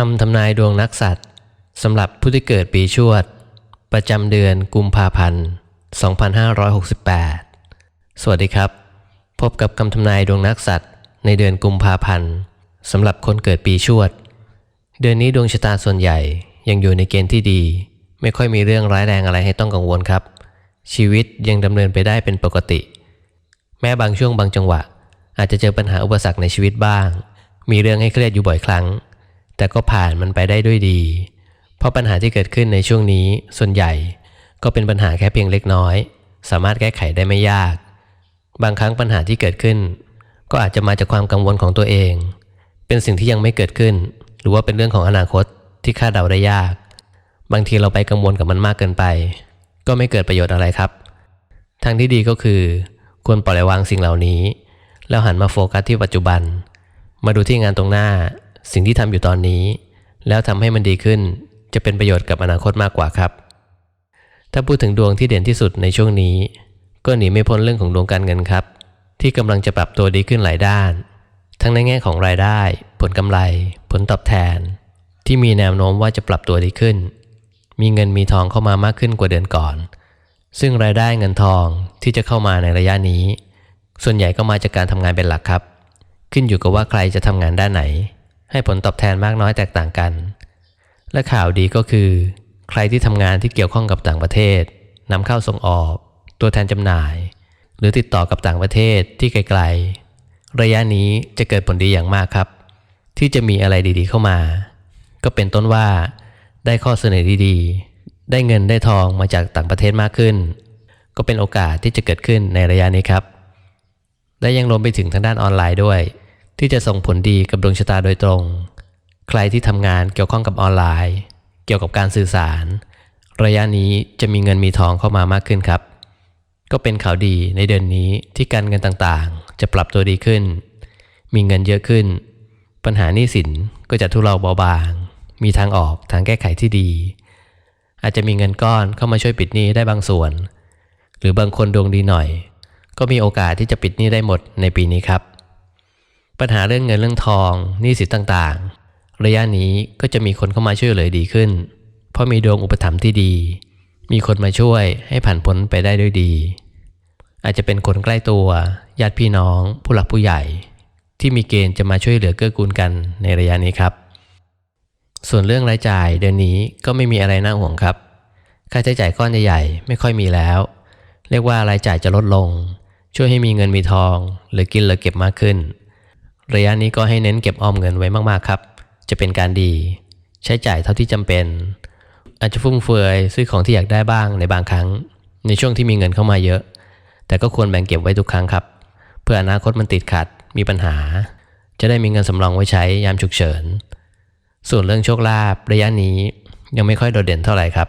คำทำนายดวงนักสัตว์สำหรับผู้ที่เกิดปีชวด ประจำเดือนกุมภาพันธ์ 2568 สวัสดีครับ พบกับคำทำนายดวงนักสัตว์ในเดือนกุมภาพันธ์สำหรับคนเกิดปีชวด เดือนนี้ดวงชะตาส่วนใหญ่ยังอยู่ในเกณฑ์ที่ดี ไม่ค่อยมีเรื่องร้ายแรงอะไรให้ต้องกังวลครับ ชีวิตยังดำเนินไปได้เป็นปกติ แม้บางช่วงบางจังหวะ อาจจะเจอปัญหาอุปสรรคในชีวิตบ้าง มีเรื่องให้เครียดอยู่บ่อยครั้ง แต่ก็ผ่านมันไปได้ด้วยดี เพราะปัญหาที่เกิดขึ้นในช่วงนี้ส่วนใหญ่ก็เป็นปัญหาแค่เพียงเล็กน้อย สามารถแก้ไขได้ไม่ยาก บางครั้งปัญหาที่เกิดขึ้น ก็อาจจะมาจากความกังวลของตัวเอง เป็นสิ่งที่ยังไม่เกิดขึ้น หรือว่าเป็นเรื่องของอนาคตที่คาดเดาได้ยาก บางทีเราไปกังวลกับมันมากเกินไป ก็ไม่เกิดประโยชน์อะไรครับ ทางที่ดีก็คือ ควรปล่อยวางสิ่งเหล่านี้ แล้วหันมาโฟกัสที่ปัจจุบัน มาดูที่งานตรงหน้า สิ่งที่ทำอยู่ตอนนี้ แล้วทำให้มันดีขึ้น จะเป็นประโยชน์กับอนาคตมากกว่าครับ ถ้าพูดถึงดวงที่เด่นที่สุดในช่วงนี้ ก็หนีไม่พ้นเรื่องของดวงการเงินครับ ที่กำลังจะปรับตัวดีขึ้นหลายด้าน ทั้งในแง่ของรายได้ ผลกำไร ผลตอบแทน ที่มีแนวโน้มว่าจะปรับตัวดีขึ้น มีเงินมีทองเข้ามามากขึ้นกว่าเดือนก่อน ซึ่งรายได้เงินทองที่จะเข้ามาในระยะนี้ ส่วนใหญ่ก็มาจากการทำงานเป็นหลักครับ ขึ้นอยู่กับว่าใครจะทำงานด้านไหน ให้ผลตอบแทนมากน้อยแตกต่างกัน และข่าวดีก็คือ ใครที่ทำงานที่เกี่ยวข้องกับต่างประเทศนำเข้าส่งออก ตัวแทนจำหน่าย หรือติดต่อกับต่างประเทศที่ไกลๆ ระยะนี้จะเกิดผลดีอย่างมากครับ ที่จะมีอะไรดีๆเข้ามา ก็เป็นต้นว่า ได้ข้อเสนอดีๆ ได้เงินได้ทองมาจากต่างประเทศมากขึ้น ก็เป็นโอกาสที่จะเกิดขึ้นในระยะนี้ครับและยังรวมไปถึงทางด้านออนไลน์ด้วย ที่จะส่งผลดีกับดวงชะตาโดยตรง ใครที่ทำงานเกี่ยวข้องกับออนไลน์ เกี่ยวกับการสื่อสาร ระยะนี้จะมีเงินมีทองเข้ามามากขึ้นครับ ก็เป็นข่าวดีในเดือนนี้ที่การเงินต่างๆ จะปรับตัวดีขึ้น มีเงินเยอะขึ้น ปัญหาหนี้สินก็จะทุเลาเบาบาง มีทางออกทางแก้ไขที่ดี อาจจะมีเงินก้อนเข้ามาช่วยปิดหนี้ได้บางส่วน หรือบางคนดวงดีหน่อย ก็มีโอกาสที่จะปิดหนี้ได้หมดในปีนี้ครับ ปัญหาเรื่องเงินเรื่องทองหนี้สินต่างๆ ระยะนี้ก็จะมีคนเข้ามาช่วยเหลือดีขึ้น เพราะมีดวงอุปถัมภ์ที่ดี มีคนมาช่วยให้ผ่านพ้นไปได้ด้วยดี อาจจะเป็นคนใกล้ตัวญาติพี่น้อง ผู้หลักผู้ใหญ่ ที่มีเกณฑ์จะมาช่วยเหลือเกื้อกูลกันในระยะนี้ครับ ส่วนเรื่องรายจ่ายเดือนนี้ก็ไม่มีอะไรน่าห่วงครับ ค่าใช้จ่ายก้อนใหญ่ๆไม่ค่อยมีแล้ว เรียกว่ารายจ่ายจะลดลง ช่วยให้มีเงินมีทองหลือกินหลือเก็บมากขึ้น ระยะนี้ก็ให้เน้นเก็บออมเงินไว้มากๆครับ จะเป็นการดี ใช้จ่ายเท่าที่จำเป็น อาจจะฟุ่มเฟือยซื้อของที่อยากได้บ้างในบางครั้ง ในช่วงที่มีเงินเข้ามาเยอะ แต่ก็ควรแบ่งเก็บไว้ทุกครั้งครับ เพื่ออนาคตมันติดขัดมีปัญหา จะได้มีเงินสำรองไว้ใช้ยามฉุกเฉิน ส่วนเรื่องโชคลาภระยะนี้ยังไม่ค่อยโดดเด่นเท่าไหร่ครับ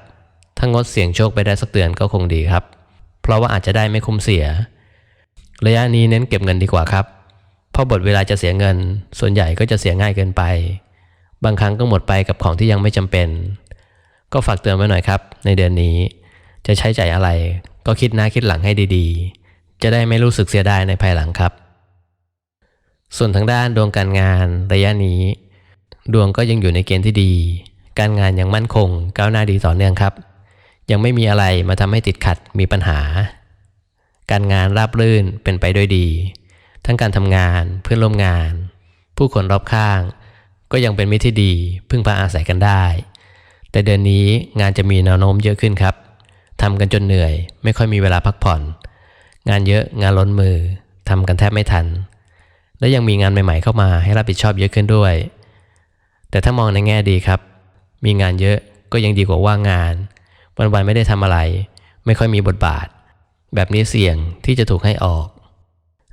ถ้างดเสี่ยงโชคไปได้สักเดือนก็คงดีครับ เพราะว่าอาจจะได้ไม่คุ้มเสีย ระยะนี้เน้นเก็บเงินดีกว่าครับ ราะบทเวลาจะเสียเงิน ส่วนใหญ่ก็จะเสียง่ายเกินไป บางครั้งก็หมดไปกับของที่ยังไม่จำเป็น ก็ฝากเตือนไว้หน่อยครับ ในเดือนนี้ จะใช้จ่ายอะไร ก็คิดหน้าคิดหลังให้ดีๆ จะได้ไม่รู้สึกเสียดายในภายหลังครับ ส่วนทางด้านดวงการงานระยะนี้ ดวงก็ยังอยู่ในเกณฑ์ที่ดี การงานยังมั่นคง ก้าวหน้าดีต่อเนื่องครับ ยังไม่มีอะไรมาทำให้ติดขัดมีปัญหา การงานราบรื่นเป็นไปด้วยดี ทั้งการทำงานเพื่อนร่วมงาน ผู้คนรอบข้าง ก็ยังเป็นมิตรที่ดีพึ่งพาอาศัยกันได้ แต่เดือนนี้งานจะมีแนวโน้มเยอะขึ้นครับทำกันจนเหนื่อย ไม่ค่อยมีเวลาพักผ่อน งานเยอะงานล้นมือทำกันแทบไม่ทัน และยังมีงานใหม่ๆเข้ามาให้รับผิดชอบเยอะขึ้นด้วย แต่ถ้ามองในแง่ดีครับ มีงานเยอะก็ยังดีกว่าว่างงาน วันๆไม่ได้ทำอะไร ไม่ค่อยมีบทบาท แบบนี้เสี่ยงที่จะถูกให้ออก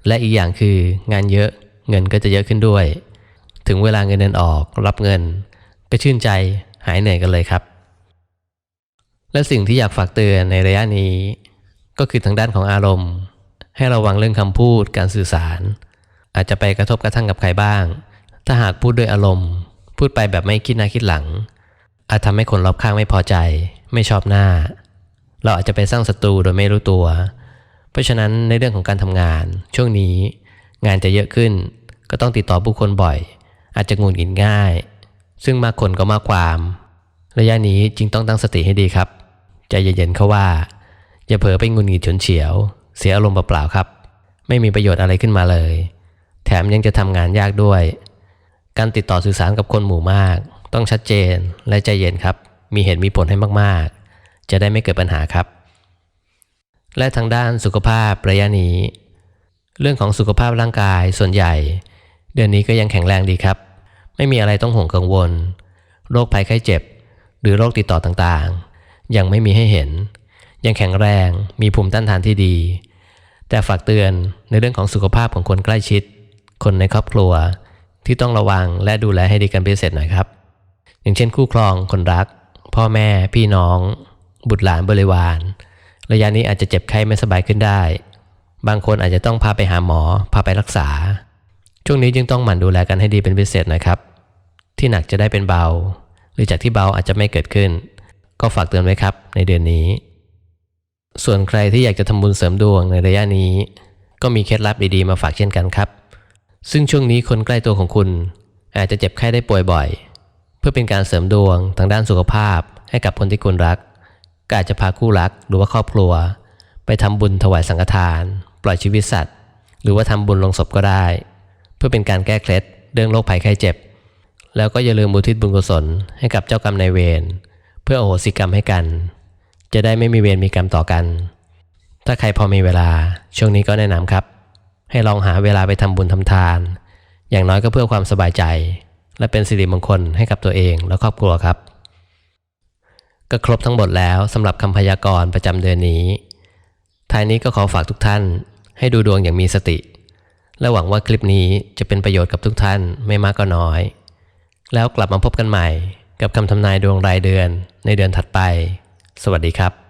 และอีกอย่างคืองานเยอะเงินก็จะเยอะขึ้นด้วย ถึงเวลาเงินเดือนออกรับเงิน ก็ชื่นใจหายเหนื่อยกันเลยครับ และสิ่งที่อยากฝากเตือนในระยะนี้ ก็คือทางด้านของอารมณ์ ให้ระวังเรื่องคำพูดการสื่อสาร อาจจะไปกระทบกระทั่งกับใครบ้าง ถ้าหากพูดด้วยอารมณ์ พูดไปแบบไม่คิดหน้าคิดหลัง อาจทำให้คนรอบข้างไม่พอใจ ไม่ชอบหน้า เราอาจจะไปสร้างศัตรูโดยไม่รู้ตัว เพราะฉะนั้นในเรื่องของการทำงาน ช่วงนี้งานจะเยอะขึ้น ก็ต้องติดต่อผู้คนบ่อย อาจจะงุนหงิดง่าย ซึ่งมากคนก็มากความ ระยะนี้จึงต้องตั้งสติให้ดีครับ ใจเย็นๆเขาว่า อย่าเผลอไปงุนงิดฉุนเฉียว เสียอารมณ์เปล่าๆครับ ไม่มีประโยชน์อะไรขึ้นมาเลย แถมยังจะทำงานยากด้วย การติดต่อสื่อสารกับคนหมู่มาก ต้องชัดเจนและใจเย็นครับ มีเหตุมีผลให้มากๆ จะได้ไม่เกิดปัญหาครับ และทางด้านสุขภาพระยะนี้ เรื่องของสุขภาพร่างกายส่วนใหญ่ เดือนนี้ก็ยังแข็งแรงดีครับ ไม่มีอะไรต้องห่วงกังวล โรคภัยไข้เจ็บ หรือโรคติดต่อต่างๆ ยังไม่มีให้เห็น ยังแข็งแรงมีภูมิต้านทานที่ดี แต่ฝากเตือนในเรื่องของสุขภาพของคนใกล้ชิด คนในครอบครัวที่ต้องระวังและดูแลให้ดีกันพิเศษหน่อยครับ อย่างเช่นคู่ครองคนรัก พ่อแม่พี่น้อง บุตรหลานบริวาร ระยะนี้อาจจะเจ็บไข้ไม่สบายขึ้นได้ บางคนอาจจะต้องพาไปหาหมอ พาไปรักษา ช่วงนี้จึงต้องหมั่นดูแลกันให้ดีเป็นพิเศษนะครับ ที่หนักจะได้เป็นเบา หรือจากที่เบาอาจจะไม่เกิดขึ้น ก็ฝากเตือนไว้ครับในเดือนนี้ ส่วนใครที่อยากจะทำบุญเสริมดวงในระยะนี้ ก็มีเคล็ดลับดีๆมาฝากเช่นกันครับ ซึ่งช่วงนี้คนใกล้ตัวของคุณ อาจจะเจ็บไข้ได้ป่วยบ่อย เพื่อเป็นการเสริมดวงทางด้านสุขภาพให้กับคนที่คุณรัก ก็อาจจะพาคู่รักหรือว่าครอบครัว ไปทำบุญถวายสังฆทาน ปล่อยชีวิตสัตว์ หรือว่าทำบุญลงศพก็ได้ เพื่อเป็นการแก้เคล็ดเรื่องโรคภัยไข้เจ็บ แล้วก็อย่าลืมอุทิศบุญกุศลให้กับเจ้ากรรมนายเวรเพื่อโอโหสิกรรมให้กัน จะได้ไม่มีเวรมีกรรมต่อกัน ถ้าใครพอมีเวลาช่วงนี้ก็แนะนำครับ ให้ลองหาเวลาไปทำบุญทำทาน อย่างน้อยก็เพื่อความสบายใจ และเป็นสิริมงคลให้กับตัวเองและครอบครัวครับ ก็ครบทั้งหมดแล้วสำหรับคำพยากรณ์ประจำเดือนนี้ ท้ายนี้ก็ขอฝากทุกท่าน ให้ดูดวงอย่างมีสติ และหวังว่าคลิปนี้จะเป็นประโยชน์กับทุกท่านไม่มากก็น้อย แล้วกลับมาพบกันใหม่ กับคำทำนายดวงรายเดือนในเดือนถัดไป สวัสดีครับ